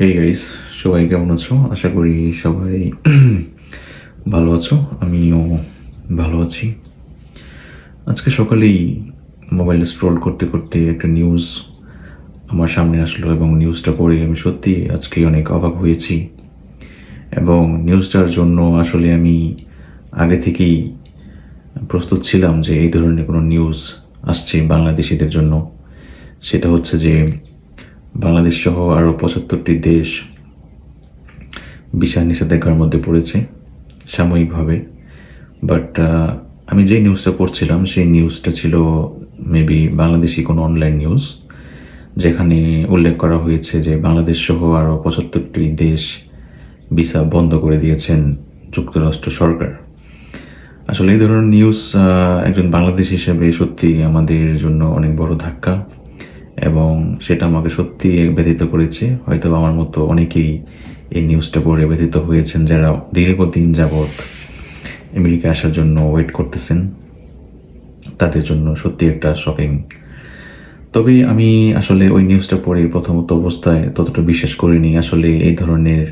Hey guys সবাই কেমন আছো? আশা করি সবাই ভালো আছো, আমিও ভালো আছি। আজকে সকালেই মোবাইল স্ক্রল করতে করতে একটা নিউজ আমার সামনে আসলো এবং নিউজটা পড়ে আমি সত্যি আজকে অনেক অবাক হয়েছি। এবং নিউজটার জন্য আসলে আমি আগে থেকেই প্রস্তুত ছিলাম যে এই ধরনের কোনো নিউজ আসছে বাংলাদেশিদের জন্য। সেটা হচ্ছে যে বাংলাদেশ সহ আরও পঁচাত্তরটি দেশ বিষয় নিষেধাজ্ঞার মধ্যে পড়েছে, সাময়িকভাবে। বাট আমি যে নিউজটা পড়ছিলাম, সেই নিউজটা ছিল মেবি বাংলাদেশি কোনো অনলাইন নিউজ যেখানে উল্লেখ করা হয়েছে যে বাংলাদেশ সহ আরও পঁচাত্তরটি দেশ ভিসা বন্ধ করে দিয়েছেন যুক্তরাষ্ট্র সরকার। আসলে এই ধরনের নিউজ একজন বাংলাদেশ হিসেবে সত্যি আমাদের জন্য অনেক বড় ধাক্কা। এবং সেটা আমাকে সত্যি ব্যথিত করেছে। হয়তো আমার মতো অনেকেই এই নিউজটা পড়ে ব্যথিত হয়েছেন যারা দীর্ঘদিন যাবৎ আমেরিকা আসার জন্য ওয়েট করতেছেন। তাদের জন্য সত্যি একটা শকিং। তবে আমি আসলে ওই নিউজটা পড়ে প্রথমত অবস্থায় ততটা বিশ্বাস করিনি। আসলে এই ধরনের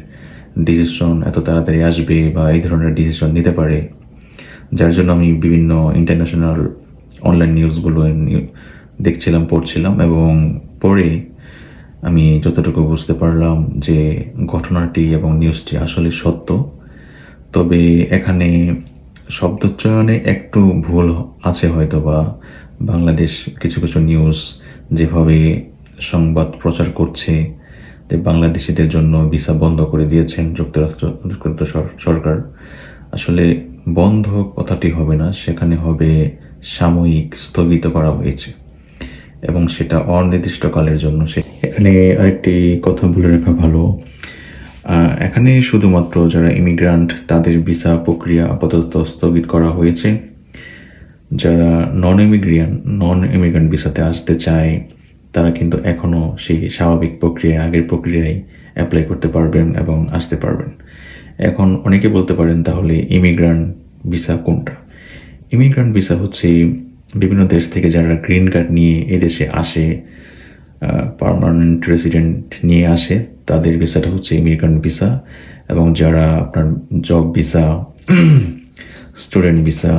ডিসিশন এত তাড়াতাড়ি আসবে বা এই ধরনের ডিসিশন নিতে পারে, যার জন্য আমি বিভিন্ন ইন্টারন্যাশনাল অনলাইন নিউজগুলো দেখছিলাম, পড়ছিলাম এবং পড়ে আমি যতটুকু বুঝতে পারলাম যে ঘটনাটি এবং নিউজটি আসলে সত্য। তবে এখানে শব্দোচ্চারণে একটু ভুল আছে হয়তো বা বাংলাদেশ কিছু কিছু নিউজ যেভাবে সংবাদ প্রচার করছে, যে বাংলাদেশিদের জন্য ভিসা বন্ধ করে দিয়েছেন যুক্তরাষ্ট্র যুক্তরাষ্ট্র সরকার। আসলে বন্ধ কথাটি হবে না, সেখানে হবে সাময়িক স্থগিত করা হয়েছে। এবং সেটা অনির্দিষ্টকালের জন্য। সে এখানে আরেকটি কথা বলে রাখা ভালো। এখানে শুধুমাত্র যারা ইমিগ্রান্ট তাদের ভিসা প্রক্রিয়া আপাতত স্থগিত করা হয়েছে। যারা নন ইমিগ্রিয়ান নন ইমিগ্রান্ট ভিসাতে আসতে চায়, তারা কিন্তু এখনও সেই স্বাভাবিক প্রক্রিয়ায়, আগের প্রক্রিয়ায় অ্যাপ্লাই করতে পারবেন এবং আসতে পারবেন। এখন অনেকে বলতে পারেন, তাহলে ইমিগ্রান্ট ভিসা কোনটা? ইমিগ্রান্ট ভিসা হচ্ছে বিভিন্ন দেশ থেকে যারা গ্রিন কার্ড নিয়ে এদেশে আসে পারমানেন্ট রেসিডেন্ট নিয়ে আসে, তাদের ভিসাটা হচ্ছে ইমিগ্রান্ট ভিসা এবং যারা আপনার job visa student visa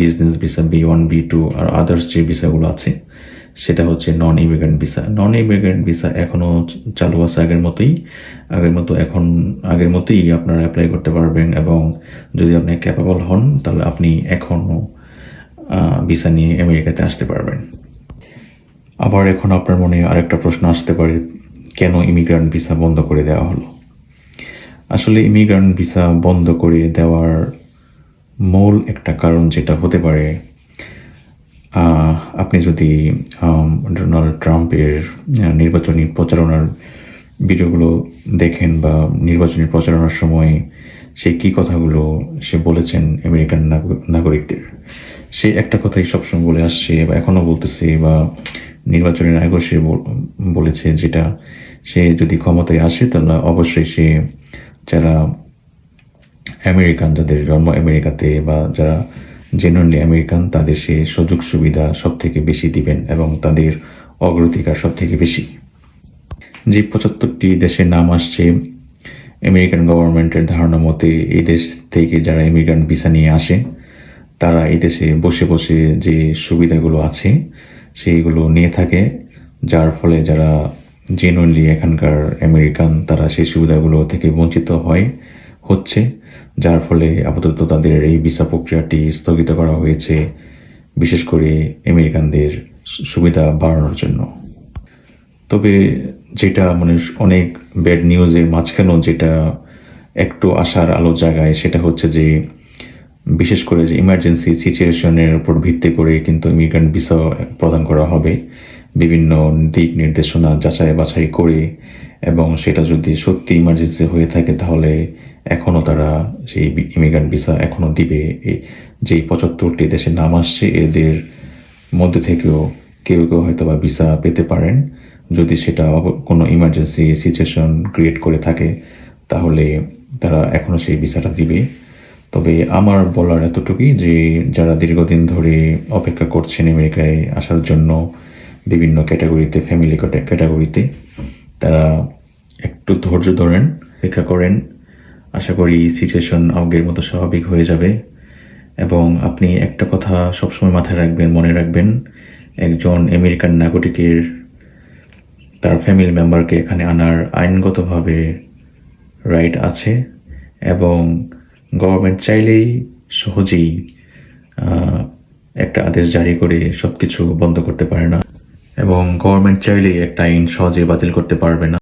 business visa B one B two আর আদার্স যে ভিসাগুলো আছে, সেটা হচ্ছে non immigrant visa non immigrant visa এখনও চালু আছে আগের মতোই। আগের মতো এখন, আগের মতোই আপনারা অ্যাপ্লাই করতে পারবেন এবং যদি আপনি ক্যাপাবল হন, তাহলে আপনি এখনও ভিসা নিয়ে আমেরিকাতে আসতে পারবেন। আবার এখন আপনার মনে আরেকটা প্রশ্ন আসতে পারে, কেন ইমিগ্রান্ট ভিসা বন্ধ করে দেওয়া হলো? আসলে ইমিগ্রান্ট ভিসা বন্ধ করে দেওয়ার মূল একটা কারণ যেটা হতে পারে আপনি যদি ডোনাল্ড ট্রাম্পের নির্বাচনী প্রচারণার ভিডিওগুলো দেখেন বা নির্বাচনী প্রচারণার সময় সে কী কথাগুলো সে বলেছেন আমেরিকান নাগরিকদের? সে একটা কথাই সবসময় বলে আসছে বা এখনও বলতেছে বা নির্বাচনের আগেও সে বলেছে যেটা সে যদি ক্ষমতায় আসে তাহলে অবশ্যই সে যারা আমেরিকান, যাদের জন্ম আমেরিকাতে বা যারা জেনুইনলি আমেরিকান, তাদের সে সুযোগ সুবিধা সব থেকে বেশি দিবেন এবং তাদের অগ্রাধিকার সব থেকে বেশি। যে পঁচাত্তরটি দেশের নাম আসছে আমেরিকান গভর্নমেন্টের ধারণা মতে এই দেশ থেকে যারা ইমিগ্রান্ট ভিসা নিয়ে আসে, তারা এই দেশে বসে বসে যে সুবিধাগুলো আছে, সেইগুলো নিয়ে থাকে, যার ফলে যারা জেনুইনলি এখানকার আমেরিকান তারা সেই সুবিধাগুলো থেকে বঞ্চিত হয়, হচ্ছে, যার ফলে আপাতত তাদের এই ভিসা প্রক্রিয়াটি স্থগিত করা হয়েছে, বিশেষ করে আমেরিকানদের সুবিধা বাড়ানোর জন্য। তবে যেটা মানে অনেক ব্যাড নিউজের মাঝখানেও যেটা একটু আশার আলো জায়গায় সেটা হচ্ছে যে, বিশেষ করে যে ইমার্জেন্সি সিচুয়েশনের উপর ভিত্তি করে কিন্তু ইমিগ্রেন্ট ভিসা প্রদান করা হবে। বিভিন্ন দিক নির্দেশনা যাচাই বাছাই করে এবং সেটা যদি সত্যি ইমার্জেন্সি হয়ে থাকে তাহলে এখনও তারা সেই ইমিগ্রেন্ট ভিসা এখনও দিবে। যেই পঁচাত্তরটি দেশে নাম আসছে, এদের মধ্যে থেকেও কেউ কেউ হয়তো বা ভিসা পেতে পারেন। যদি সেটা কোনো ইমার্জেন্সি সিচুয়েশন ক্রিয়েট করে থাকে, তাহলে তারা এখনও সেই ভিসাটা দিবে। তবে আমার বলার এতটুকুই যে, যারা দীর্ঘদিন ধরে অপেক্ষা করছেন আমেরিকায় আসার জন্য বিভিন্ন ক্যাটাগরিতে ফ্যামিলি ক্যাটাগরিতে তারা একটু ধৈর্য ধরেন, অপেক্ষা করেন। আশা করি সিচুয়েশন আগের মতো স্বাভাবিক হয়ে যাবে। এবং আপনি একটা কথা সবসময় মাথায় রাখবেন, মনে রাখবেন, একজন আমেরিকান নাগরিকের তার ফ্যামিলি মেম্বারকে এখানে আনার আইনগতভাবে রাইট আছে এবং গভর্নমেন্ট চাইলেই সহজেই একটা আদেশ জারি করে সব কিছু বন্ধ করতে পারে না এবং গভর্নমেন্ট চাইলেই একটা আইন সহজে বাতিল করতে পারবে না।